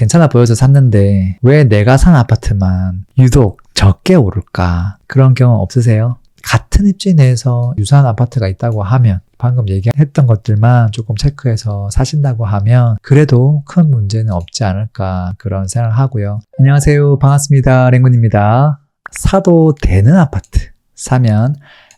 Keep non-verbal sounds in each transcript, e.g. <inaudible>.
괜찮아 보여서 샀는데 왜 내가 산 아파트만 유독 적게 오를까? 그런 경험 없으세요? 같은 입지 내에서 유사한 아파트가 있다고 하면 방금 얘기했던 것들만 조금 체크해서 사신다고 하면 그래도 큰 문제는 없지 않을까 그런 생각을 하고요. 안녕하세요. 반갑습니다. 랭군입니다. 사도 되는 아파트, 사면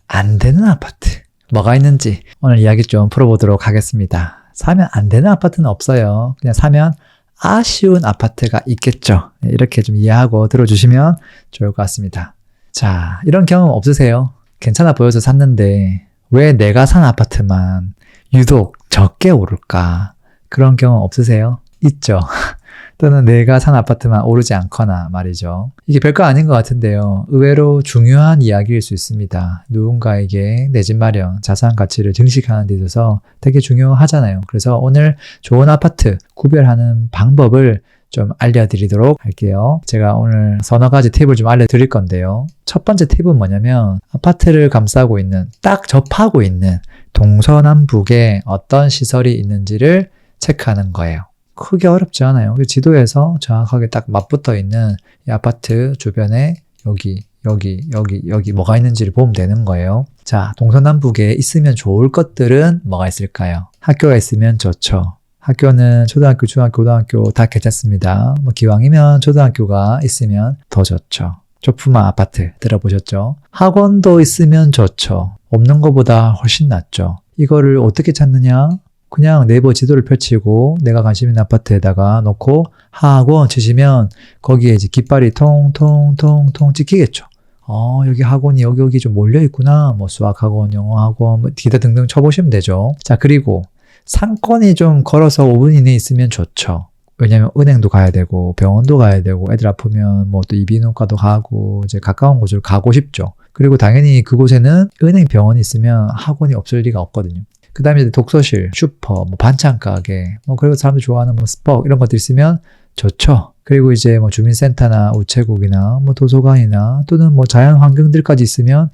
안 되는 아파트 뭐가 있는지 오늘 이야기 좀 풀어보도록 하겠습니다. 사면 안 되는 아파트는 없어요. 그냥 사면 아쉬운 아파트가 있겠죠. 네, 이렇게 좀 이해하고 들어주시면 좋을 것 같습니다. 자, 이런 경험 없으세요? 괜찮아 보여서 샀는데 왜 내가 산 아파트만 유독 적게 오를까? 그런 경험 없으세요? 있죠. <laughs> 또는 내가 산 아파트만 오르지 않거나 말이죠. 이게 별거 아닌 것 같은데요. 의외로 중요한 이야기일 수 있습니다. 누군가에게 내 집 마련, 자산 가치를 증식하는 데 있어서 되게 중요하잖아요. 그래서 오늘 좋은 아파트 구별하는 방법을 좀 알려드리도록 할게요. 제가 오늘 서너 가지 팁을 좀 알려드릴 건데요. 첫 번째 팁은 뭐냐면 아파트를 감싸고 있는, 딱 접하고 있는 동서남북에 어떤 시설이 있는지를 체크하는 거예요. 크게 어렵지 않아요. 지도에서 정확하게 딱 맞붙어 있는 이 아파트 주변에 여기, 여기, 여기, 여기 뭐가 있는지를 보면 되는 거예요. 자, 동서남북에 있으면 좋을 것들은 뭐가 있을까요? 학교가 있으면 좋죠. 학교는 초등학교, 중학교, 고등학교 다 괜찮습니다. 뭐 기왕이면 초등학교가 있으면 더 좋죠. 조품화 아파트 들어보셨죠? 학원도 있으면 좋죠. 없는 것보다 훨씬 낫죠. 이거를 어떻게 찾느냐? 그냥 네이버 지도를 펼치고 내가 관심 있는 아파트에다가 놓고 학원 치시면 거기에 이제 깃발이 통통통통 찍히겠죠. 어, 여기 학원이 여기 여기 좀 몰려 있구나. 뭐 수학학원, 영어학원, 뭐 기타 등등 쳐보시면 되죠. 자, 그리고 상권이 좀 걸어서 5분 이내에 있으면 좋죠. 왜냐면 은행도 가야 되고 병원도 가야 되고 애들 아프면 뭐 또 이비인후과도 가고 이제 가까운 곳을 가고 싶죠. 그리고 당연히 그곳에는 은행 병원이 있으면 학원이 없을 리가 없거든요. 그 다음에 독서실, 슈퍼, 뭐 반찬 가게, 뭐 그리고 사람들 좋아하는 뭐 스벅 이런 것들 있으면 좋죠. 그리고 이제 뭐 주민센터나 우체국이나 뭐 도서관이나 또는 뭐 자연 환경들까지 있으면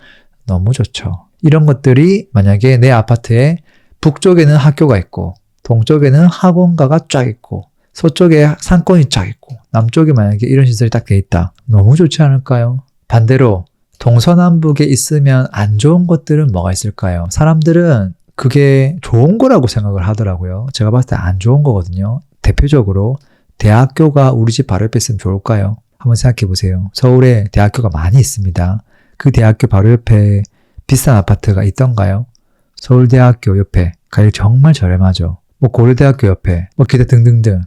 너무 좋죠. 이런 것들이 만약에 내 아파트에 북쪽에는 학교가 있고 동쪽에는 학원가가 쫙 있고 서쪽에 상권이 쫙 있고 남쪽에 만약에 이런 시설이 딱 돼 있다. 너무 좋지 않을까요? 반대로 동서남북에 있으면 안 좋은 것들은 뭐가 있을까요? 사람들은 그게 좋은 거라고 생각을 하더라고요. 제가 봤을 때 안 좋은 거거든요. 대표적으로 대학교가 우리 집 바로 옆에 있으면 좋을까요? 한번 생각해 보세요. 서울에 대학교가 많이 있습니다. 그 대학교 바로 옆에 비싼 아파트가 있던가요? 서울대학교 옆에 가격 정말 저렴하죠. 뭐 고려대학교 옆에 뭐 기타 등등등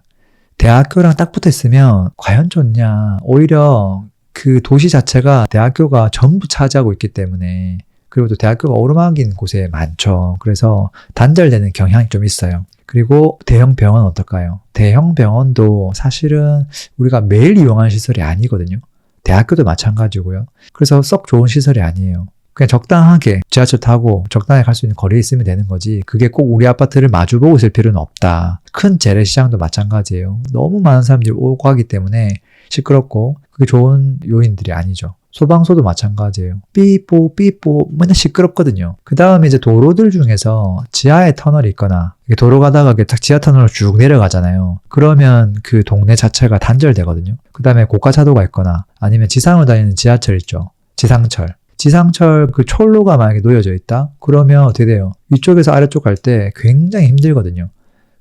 대학교랑 딱 붙어 있으면 과연 좋냐? 오히려 그 도시 자체가 대학교가 전부 차지하고 있기 때문에 그리고 또 대학교가 오르막인 곳에 많죠. 그래서 단절되는 경향이 좀 있어요. 그리고 대형 병원 어떨까요? 대형 병원도 사실은 우리가 매일 이용하는 시설이 아니거든요. 대학교도 마찬가지고요. 그래서 썩 좋은 시설이 아니에요. 그냥 적당하게 지하철 타고 적당하게 갈수 있는 거리에 있으면 되는 거지. 그게 꼭 우리 아파트를 마주보고 있을 필요는 없다. 큰 재래시장도 마찬가지예요. 너무 많은 사람들이 오고 하기 때문에 시끄럽고 그게 좋은 요인들이 아니죠. 소방서도 마찬가지예요. 삐뽀 삐뽀 맨날 시끄럽거든요. 그 다음에 이제 도로들 중에서 지하에 터널이 있거나 도로 가다가 딱 지하 터널로 쭉 내려가잖아요. 그러면 그 동네 자체가 단절되거든요. 그 다음에 고가차도가 있거나 아니면 지상으로 다니는 지하철 있죠. 지상철. 지상철 그 철로가 만약에 놓여져 있다? 그러면 어떻게 돼요? 위쪽에서 아래쪽 갈 때 굉장히 힘들거든요.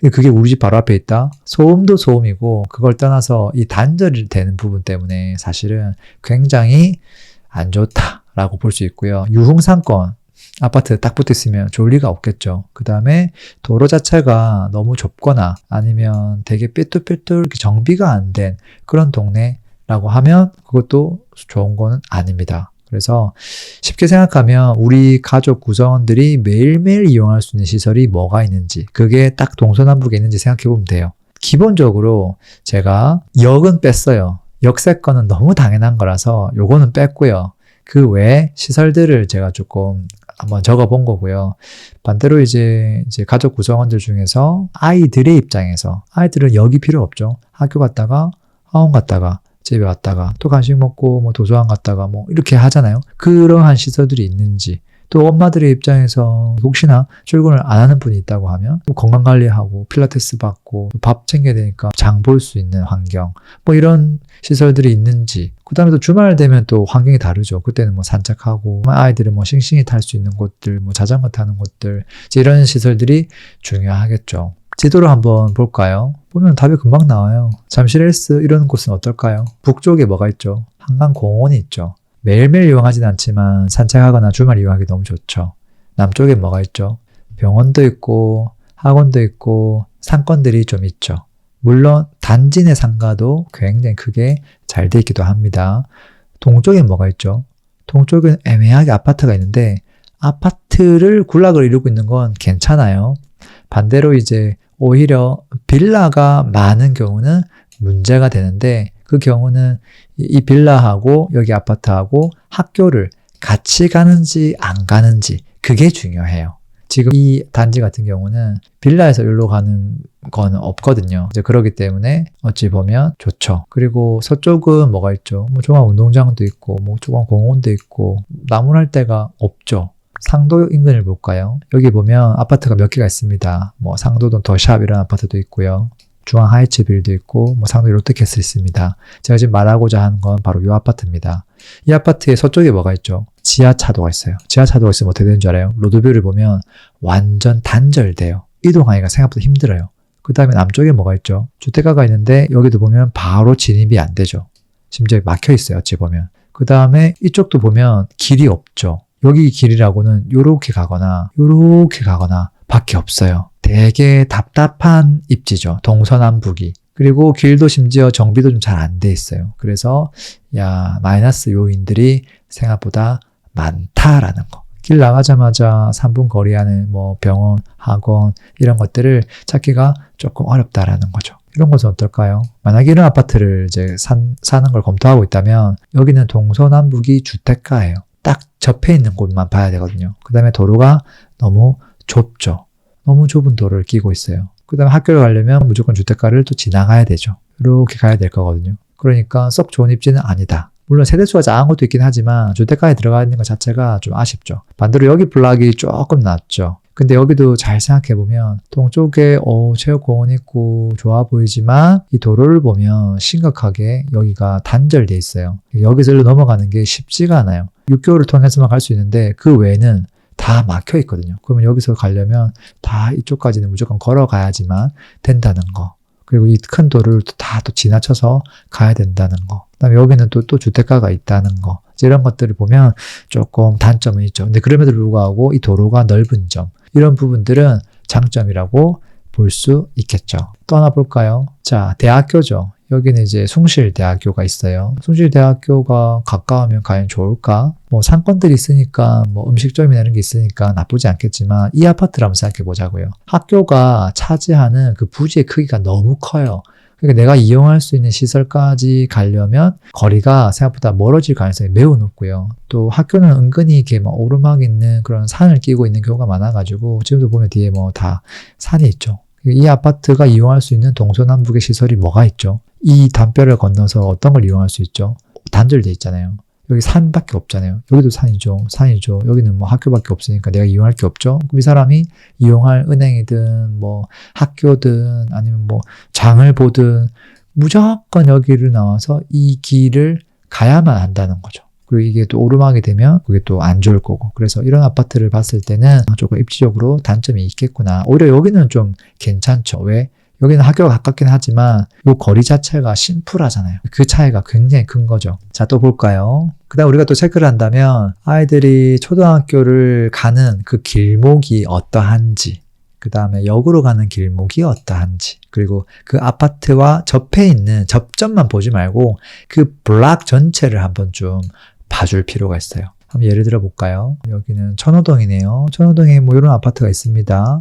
그게 우리 집 바로 앞에 있다? 소음도 소음이고, 그걸 떠나서 이 단절이 되는 부분 때문에 사실은 굉장히 안 좋다라고 볼 수 있고요. 유흥상권, 아파트 딱 붙어 있으면 좋을 리가 없겠죠. 그 다음에 도로 자체가 너무 좁거나 아니면 되게 삐뚤삐뚤 정비가 안 된 그런 동네라고 하면 그것도 좋은 거는 아닙니다. 그래서 쉽게 생각하면 우리 가족 구성원들이 매일매일 이용할 수 있는 시설이 뭐가 있는지, 그게 딱 동서남북에 있는지 생각해 보면 돼요. 기본적으로 제가 역은 뺐어요. 역세권은 너무 당연한 거라서 요거는 뺐고요. 그 외에 시설들을 제가 조금 한번 적어 본 거고요. 반대로 이제, 이제 가족 구성원들 중에서 아이들의 입장에서 아이들은 역이 필요 없죠. 학교 갔다가 학원 갔다가 집에 왔다가 또 간식 먹고 뭐 도서관 갔다가 뭐 이렇게 하잖아요. 그러한 시설들이 있는지 또 엄마들의 입장에서 혹시나 출근을 안 하는 분이 있다고 하면 뭐 건강 관리하고 필라테스 받고 밥 챙겨야 되니까 장 볼 수 있는 환경 뭐 이런 시설들이 있는지 그다음에 또 주말 되면 또 환경이 다르죠. 그때는 뭐 산책하고 아이들은 뭐 싱싱히 탈수 있는 곳들, 뭐 자전거 타는 곳들 이런 시설들이 중요하겠죠. 지도를 한번 볼까요? 보면 답이 금방 나와요. 잠실 헬스 이런 곳은 어떨까요? 북쪽에 뭐가 있죠? 한강 공원이 있죠. 매일매일 이용하진 않지만 산책하거나 주말 이용하기 너무 좋죠. 남쪽에 뭐가 있죠? 병원도 있고 학원도 있고 상권들이 좀 있죠. 물론 단지 내 상가도 굉장히 크게 잘 돼 있기도 합니다. 동쪽에 뭐가 있죠? 동쪽은 애매하게 아파트가 있는데 아파트를 군락을 이루고 있는 건 괜찮아요. 반대로 이제 오히려 빌라가 많은 경우는 문제가 되는데 그 경우는 이- 이 빌라하고 여기 아파트하고 학교를 같이 가는지 안 가는지 그게 중요해요. 지금 이 단지 같은 경우는 빌라에서 여기로 가는 건 없거든요. 이제 그러기 때문에 어찌 보면 좋죠. 그리고 서쪽은 뭐가 있죠? 뭐 조그만 운동장도 있고, 뭐 조그만 공원도 있고, 나무랄 데가 없죠. 상도 인근을 볼까요? 여기 보면 아파트가 몇 개가 있습니다. 뭐 상도동 더샵 이런 아파트도 있고요. 중앙 하이츠 빌도 있고, 뭐 상도 롯데캐슬 있습니다. 제가 지금 말하고자 하는 건 바로 이 아파트입니다. 이 아파트의 서쪽에 뭐가 있죠? 지하차도가 있어요. 지하차도가 있으면 어떻게 되는 줄 알아요? 로드뷰를 보면 완전 단절돼요. 이동하기가 생각보다 힘들어요. 그 다음에 남쪽에 뭐가 있죠? 주택가가 있는데 여기도 보면 바로 진입이 안 되죠. 심지어 막혀 있어요. 어찌 보면. 그 다음에 이쪽도 보면 길이 없죠. 여기 길이라고는 요렇게 가거나 요렇게 가거나 밖에 없어요. 되게 답답한 입지죠. 동서남북이. 그리고 길도 심지어 정비도 좀 잘 안 돼 있어요. 그래서 야 마이너스 요인들이 생각보다 많다라는 거. 길 나가자마자 3분 거리 안에 뭐 병원, 학원 이런 것들을 찾기가 조금 어렵다라는 거죠. 이런 것은 어떨까요? 만약에 이런 아파트를 이제 산, 사는 걸 검토하고 있다면 여기는 동서남북이 주택가예요. 딱 접해 있는 곳만 봐야 되거든요. 그 다음에 도로가 너무 좁죠. 너무 좁은 도로를 끼고 있어요. 그 다음에 학교를 가려면 무조건 주택가를 또 지나가야 되죠. 이렇게 가야 될 거거든요. 그러니까 썩 좋은 입지는 아니다. 물론 세대수가 작은 것도 있긴 하지만 주택가에 들어가 있는 것 자체가 좀 아쉽죠. 반대로 여기 블락이 조금 낫죠. 근데 여기도 잘 생각해 보면 동쪽에 어, 체육공원 있고 좋아 보이지만 이 도로를 보면 심각하게 여기가 단절돼 있어요. 여기서 일로 넘어가는 게 쉽지가 않아요. 6개월을 통해서만 갈 수 있는데 그 외에는 다 막혀 있거든요. 그러면 여기서 가려면 다 이쪽까지는 무조건 걸어가야지만 된다는 거. 그리고 이 큰 도로를 다 또 지나쳐서 가야 된다는 거. 그다음에 여기는 또, 또 주택가가 있다는 거. 이런 것들을 보면 조금 단점은 있죠. 근데 그럼에도 불구하고 이 도로가 넓은 점. 이런 부분들은 장점이라고 볼 수 있겠죠. 떠나볼까요? 자, 대학교죠. 여기는 이제 숭실대학교가 있어요. 숭실대학교가 가까우면 과연 좋을까? 뭐 상권들이 있으니까 뭐 음식점이나 이런 게 있으니까 나쁘지 않겠지만 이 아파트를 한번 생각해 보자고요. 학교가 차지하는 그 부지의 크기가 너무 커요. 그러니까 내가 이용할 수 있는 시설까지 가려면 거리가 생각보다 멀어질 가능성이 매우 높고요. 또 학교는 은근히 이렇게 막 오르막 있는 그런 산을 끼고 있는 경우가 많아가지고 지금도 보면 뒤에 뭐 다 산이 있죠. 이 아파트가 이용할 수 있는 동서남북의 시설이 뭐가 있죠? 이 담벼를 건너서 어떤 걸 이용할 수 있죠? 단절돼 있잖아요. 여기 산밖에 없잖아요. 여기도 산이죠. 산이죠. 여기는 뭐 학교밖에 없으니까 내가 이용할 게 없죠. 그럼 이 사람이 이용할 은행이든 뭐 학교든 아니면 뭐 장을 보든 무조건 여기를 나와서 이 길을 가야만 한다는 거죠. 그리고 이게 또 오르막이 되면 그게 또 안 좋을 거고. 그래서 이런 아파트를 봤을 때는 조금 입지적으로 단점이 있겠구나. 오히려 여기는 좀 괜찮죠. 왜? 여기는 학교가 가깝긴 하지만 이 거리 자체가 심플하잖아요. 그 차이가 굉장히 큰 거죠. 자, 또 볼까요? 그 다음 우리가 또 체크를 한다면 아이들이 초등학교를 가는 그 길목이 어떠한지, 그 다음에 역으로 가는 길목이 어떠한지, 그리고 그 아파트와 접해 있는 접점만 보지 말고 그 블락 전체를 한번 좀 봐줄 필요가 있어요. 한번 예를 들어 볼까요? 여기는 천호동이네요. 천호동에 뭐 이런 아파트가 있습니다.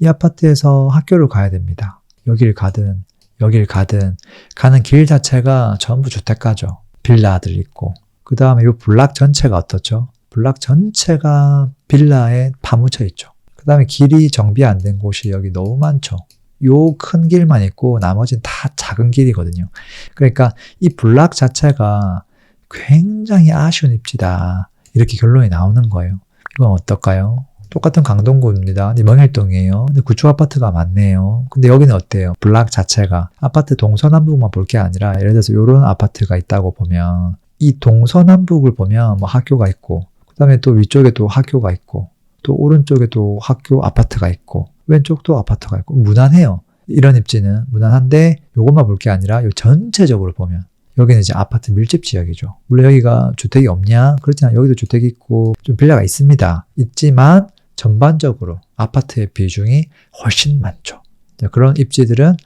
이 아파트에서 학교를 가야 됩니다. 여길 가든 여길 가든 가는 길 자체가 전부 주택가죠. 빌라들 있고 그 다음에 이 블락 전체가 어떻죠? 블락 전체가 빌라에 파묻혀 있죠. 그 다음에 길이 정비 안 된 곳이 여기 너무 많죠. 요 큰 길만 있고 나머지는 다 작은 길이거든요. 그러니까 이 블락 자체가 굉장히 아쉬운 입지다. 이렇게 결론이 나오는 거예요. 이건 어떨까요? 똑같은 강동구입니다. 명일동이에요. 근데 구축 아파트가 많네요. 근데 여기는 어때요? 블락 자체가 아파트 동서남북만 볼 게 아니라 예를 들어서 이런 아파트가 있다고 보면 이 동서남북을 보면 뭐 학교가 있고 그다음에 또 위쪽에 또 학교가 있고 또 오른쪽에도 학교 아파트가 있고 왼쪽도 아파트가 있고 무난해요. 이런 입지는 무난한데 요것만 볼 게 아니라 요 전체적으로 보면 여기는 이제 아파트 밀집 지역이죠. 물론 여기가 주택이 없냐? 그렇지만 여기도 주택이 있고 좀 빌라가 있습니다. 있지만 전반적으로 아파트의 비중이 훨씬 많죠. 자, 그런 입지들은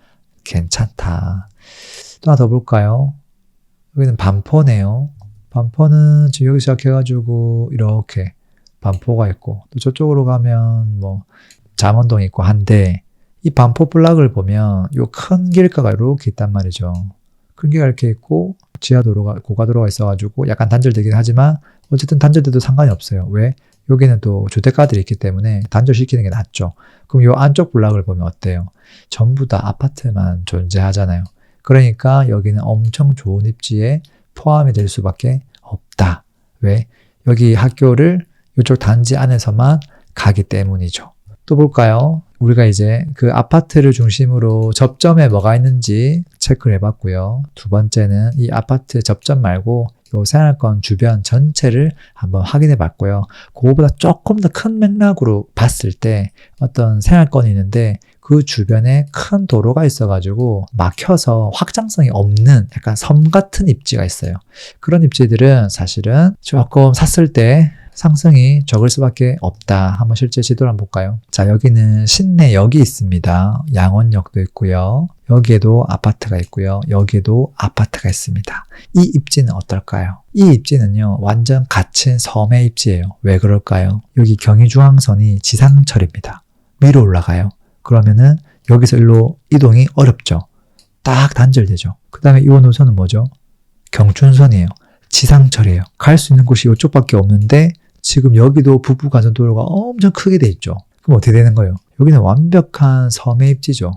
괜찮다. 또 하나 더 볼까요? 여기는 반포네요. 반포는 지금 여기 시작해가지고 이렇게 반포가 있고 또 저쪽으로 가면 뭐 잠원동 있고 한데 이 반포 블락을 보면 요 큰 길가가 이렇게 있단 말이죠. 큰 길가 이렇게 있고 지하도로가 고가도로가 있어가지고 약간 단절되긴 하지만 어쨌든 단절돼도 상관이 없어요. 왜? 여기는 또 주택가들이 있기 때문에 단절시키는 게 낫죠. 그럼 요 안쪽 블락을 보면 어때요? 전부 다 아파트만 존재하잖아요. 그러니까 여기는 엄청 좋은 입지에 포함이 될 수밖에 없다. 왜? 여기 학교를 이쪽 단지 안에서만 가기 때문이죠. 또 볼까요? 우리가 이제 그 아파트를 중심으로 접점에 뭐가 있는지 체크를 해봤고요. 두 번째는 이 아파트 접점 말고 요 생활권 주변 전체를 한번 확인해 봤고요. 그거보다 조금 더 큰 맥락으로 봤을 때 어떤 생활권이 있는데 그 주변에 큰 도로가 있어가지고 막혀서 확장성이 없는 약간 섬 같은 입지가 있어요. 그런 입지들은 사실은 조금 샀을 때 상승이 적을 수밖에 없다. 한번 실제 지도를 한번 볼까요? 자, 여기는 신내역이 있습니다. 양원역도 있고요. 여기에도 아파트가 있고요. 여기에도 아파트가 있습니다. 이 입지는 어떨까요? 이 입지는요, 완전 갇힌 섬의 입지예요. 왜 그럴까요? 여기 경의중앙선이 지상철입니다. 위로 올라가요. 그러면은 여기서 일로 이동이 어렵죠. 딱 단절되죠. 그 다음에 이 노선은 뭐죠? 경춘선이에요. 지상철이에요. 갈 수 있는 곳이 이쪽밖에 없는데 지금 여기도 부부 가전도로가 엄청 크게 돼 있죠. 그럼 어떻게 되는 거예요? 여기는 완벽한 섬의 입지죠.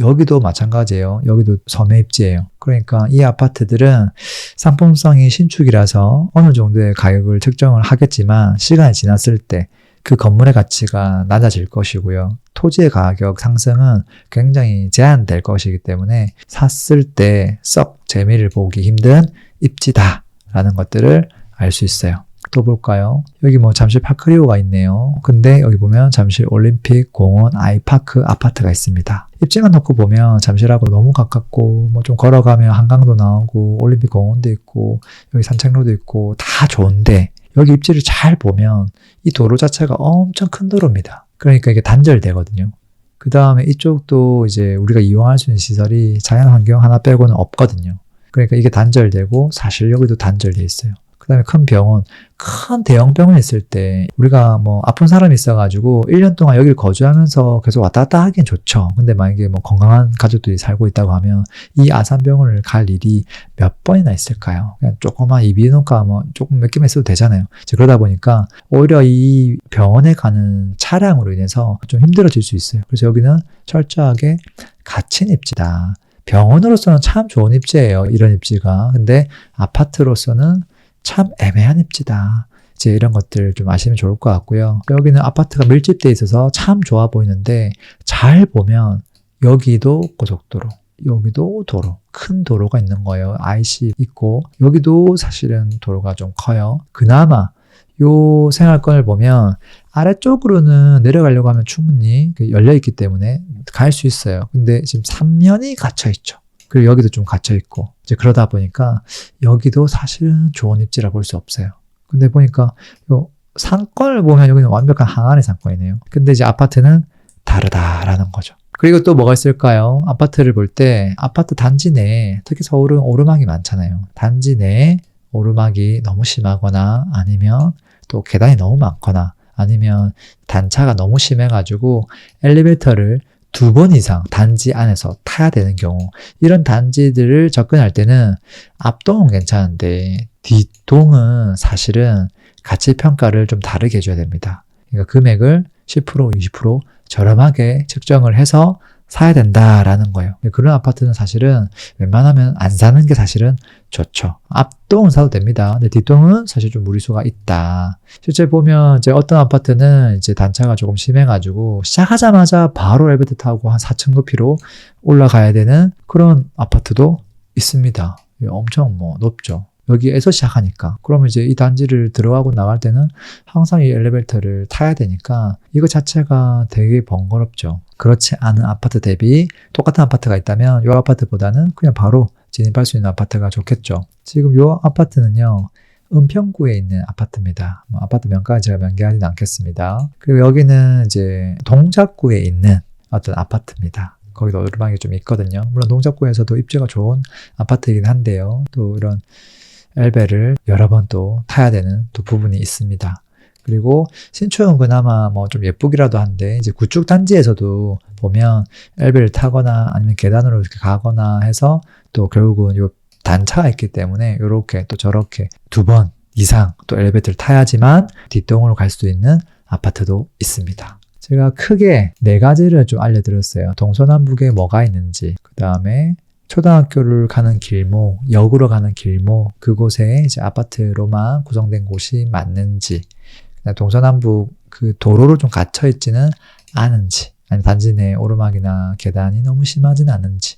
여기도 마찬가지예요. 여기도 섬의 입지예요. 그러니까 이 아파트들은 상품성이 신축이라서 어느 정도의 가격을 책정을 하겠지만 시간이 지났을 때 그 건물의 가치가 낮아질 것이고요. 토지의 가격 상승은 굉장히 제한될 것이기 때문에 샀을 때 썩 재미를 보기 힘든 입지다라는 것들을 알 수 있어요. 또 볼까요? 여기 뭐 잠실 파크리오가 있네요. 근데 여기 보면 잠실 올림픽 공원 아이파크 아파트가 있습니다. 입지만 놓고 보면 잠실하고 너무 가깝고 뭐 좀 걸어가면 한강도 나오고 올림픽 공원도 있고 여기 산책로도 있고 다 좋은데 여기 입지를 잘 보면 이 도로 자체가 엄청 큰 도로입니다. 그러니까 이게 단절되거든요. 그 다음에 이쪽도 이제 우리가 이용할 수 있는 시설이 자연환경 하나 빼고는 없거든요. 그러니까 이게 단절되고 사실 여기도 단절돼 있어요. 그 다음에 큰 병원, 큰 대형 병원 있을 때 우리가 뭐 아픈 사람이 있어가지고 1년 동안 여기를 거주하면서 계속 왔다 갔다 하긴 좋죠. 근데 만약에 뭐 건강한 가족들이 살고 있다고 하면 이 아산병원을 갈 일이 몇 번이나 있을까요? 그냥 조그만 이비인후과 뭐 조금 몇 개만 있어도 되잖아요. 그러다 보니까 오히려 이 병원에 가는 차량으로 인해서 좀 힘들어질 수 있어요. 그래서 여기는 철저하게 갇힌 입지다. 병원으로서는 참 좋은 입지예요. 이런 입지가. 근데 아파트로서는 참 애매한 입지다. 이제 이런 것들 좀 아시면 좋을 것 같고요. 여기는 아파트가 밀집돼 있어서 참 좋아 보이는데 잘 보면 여기도 고속도로, 여기도 도로, 큰 도로가 있는 거예요. IC 있고 여기도 사실은 도로가 좀 커요. 그나마 요 생활권을 보면 아래쪽으로는 내려가려고 하면 충분히 그 열려 있기 때문에 갈 수 있어요. 근데 지금 3면이 갇혀 있죠. 그리고 여기도 좀 갇혀 있고 이제 그러다 보니까 여기도 사실은 좋은 입지라 볼 수 없어요. 근데 보니까 요 상권을 보면 여기는 완벽한 항아리 상권이네요. 근데 이제 아파트는 다르다라는 거죠. 그리고 또 뭐가 있을까요? 아파트를 볼 때 아파트 단지 내에 특히 서울은 오르막이 많잖아요. 단지 내에 오르막이 너무 심하거나 아니면 또 계단이 너무 많거나 아니면 단차가 너무 심해가지고 엘리베이터를 두 번 이상 단지 안에서 타야 되는 경우 이런 단지들을 접근할 때는 앞동은 괜찮은데 뒷동은 사실은 가치 평가를 좀 다르게 해줘야 됩니다. 그러니까 금액을 10% 20% 저렴하게 책정을 해서 사야 된다라는 거예요. 그런 아파트는 사실은 웬만하면 안 사는 게 사실은 좋죠. 앞동은 사도 됩니다. 근데 뒷동은 사실 좀 무리수가 있다. 실제 보면 이제 어떤 아파트는 이제 단차가 조금 심해가지고 시작하자마자 바로 엘리베이터 타고 한 4층 높이로 올라가야 되는 그런 아파트도 있습니다. 엄청 뭐 높죠. 여기에서 시작하니까. 그러면 이제 이 단지를 들어가고 나갈 때는 항상 이 엘리베이터를 타야 되니까 이거 자체가 되게 번거롭죠. 그렇지 않은 아파트 대비 똑같은 아파트가 있다면 이 아파트보다는 그냥 바로 진입할 수 있는 아파트가 좋겠죠. 지금 이 아파트는요. 은평구에 있는 아파트입니다. 뭐 아파트 명가는 제가 명기하지는 않겠습니다. 그리고 여기는 이제 동작구에 있는 어떤 아파트입니다. 거기도 오르막이 좀 있거든요. 물론 동작구에서도 입지가 좋은 아파트이긴 한데요. 또 이런 엘베를 여러 번 또 타야 되는 또 부분이 있습니다. 그리고 신촌은 그나마 뭐 좀 예쁘기라도 한데 이제 구축 단지에서도 보면 엘베를 타거나 아니면 계단으로 이렇게 가거나 해서 또 결국은 요 단차가 있기 때문에 이렇게 또 저렇게 두 번 이상 또 엘리베이터를 타야지만 뒷동으로 갈 수 있는 아파트도 있습니다. 제가 크게 네 가지를 좀 알려드렸어요. 동서남북에 뭐가 있는지, 그 다음에 초등학교를 가는 길목, 역으로 가는 길목, 그곳에 이제 아파트로만 구성된 곳이 맞는지, 동서남북 그 도로로 좀 갇혀 있지는 않은지, 아니 단지 내 오르막이나 계단이 너무 심하지는 않은지,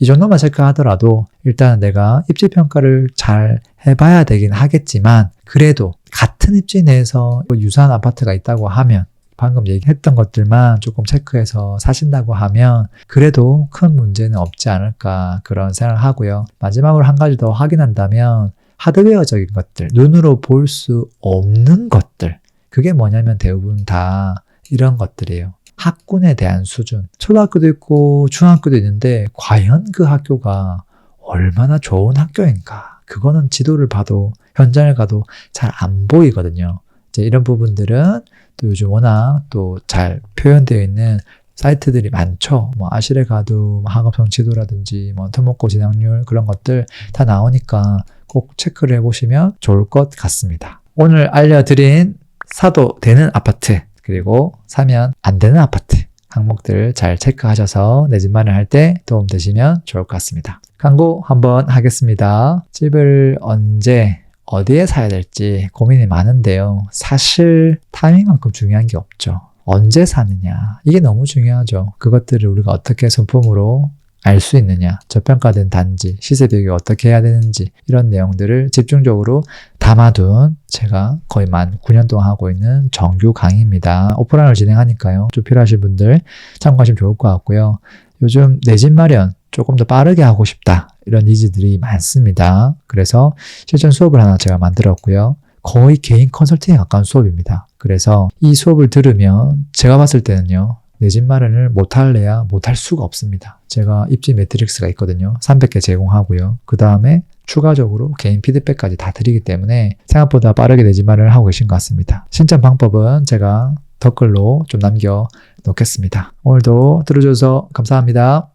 이 정도만 체크하더라도 일단 내가 입지 평가를 잘 해봐야 되긴 하겠지만, 그래도 같은 입지 내에서 유사한 아파트가 있다고 하면 방금 얘기했던 것들만 조금 체크해서 사신다고 하면 그래도 큰 문제는 없지 않을까 그런 생각을 하고요. 마지막으로 한 가지 더 확인한다면 하드웨어적인 것들, 눈으로 볼 수 없는 것들. 그게 뭐냐면 대부분 다 이런 것들이에요. 학군에 대한 수준. 초등학교도 있고 중학교도 있는데 과연 그 학교가 얼마나 좋은 학교인가. 그거는 지도를 봐도 현장을 가도 잘 안 보이거든요. 이제 이런 부분들은 또 요즘 워낙 또 잘 표현되어 있는 사이트들이 많죠. 뭐 아실에 가도 학업성 지도라든지 뭐 특목고 진학률 그런 것들 다 나오니까 꼭 체크를 해보시면 좋을 것 같습니다. 오늘 알려드린 사도 되는 아파트 그리고 사면 안 되는 아파트 항목들 잘 체크하셔서 내 집 마련할 때 도움 되시면 좋을 것 같습니다. 광고 한번 하겠습니다. 집을 언제 어디에 사야 될지 고민이 많은데요. 사실 타이밍만큼 중요한 게 없죠. 언제 사느냐. 이게 너무 중요하죠. 그것들을 우리가 어떻게 손품으로 알 수 있느냐. 저평가된 단지, 시세 비교이 어떻게 해야 되는지 이런 내용들을 집중적으로 담아둔 제가 거의 만 9년 동안 하고 있는 정규 강의입니다. 오프라인을 진행하니까요. 좀 필요하신 분들 참고하시면 좋을 것 같고요. 요즘 내 집 마련 조금 더 빠르게 하고 싶다. 이런 니즈들이 많습니다. 그래서 실전 수업을 하나 제가 만들었고요. 거의 개인 컨설팅에 가까운 수업입니다. 그래서 이 수업을 들으면 제가 봤을 때는요. 내 집 마련을 못할래야 못할 수가 없습니다. 제가 입지 매트릭스가 있거든요. 300개 제공하고요. 그 다음에 추가적으로 개인 피드백까지 다 드리기 때문에 생각보다 빠르게 내집 마련을 하고 계신 것 같습니다. 신청 방법은 제가 댓글로 좀 남겨 놓겠습니다. 오늘도 들어줘서 감사합니다.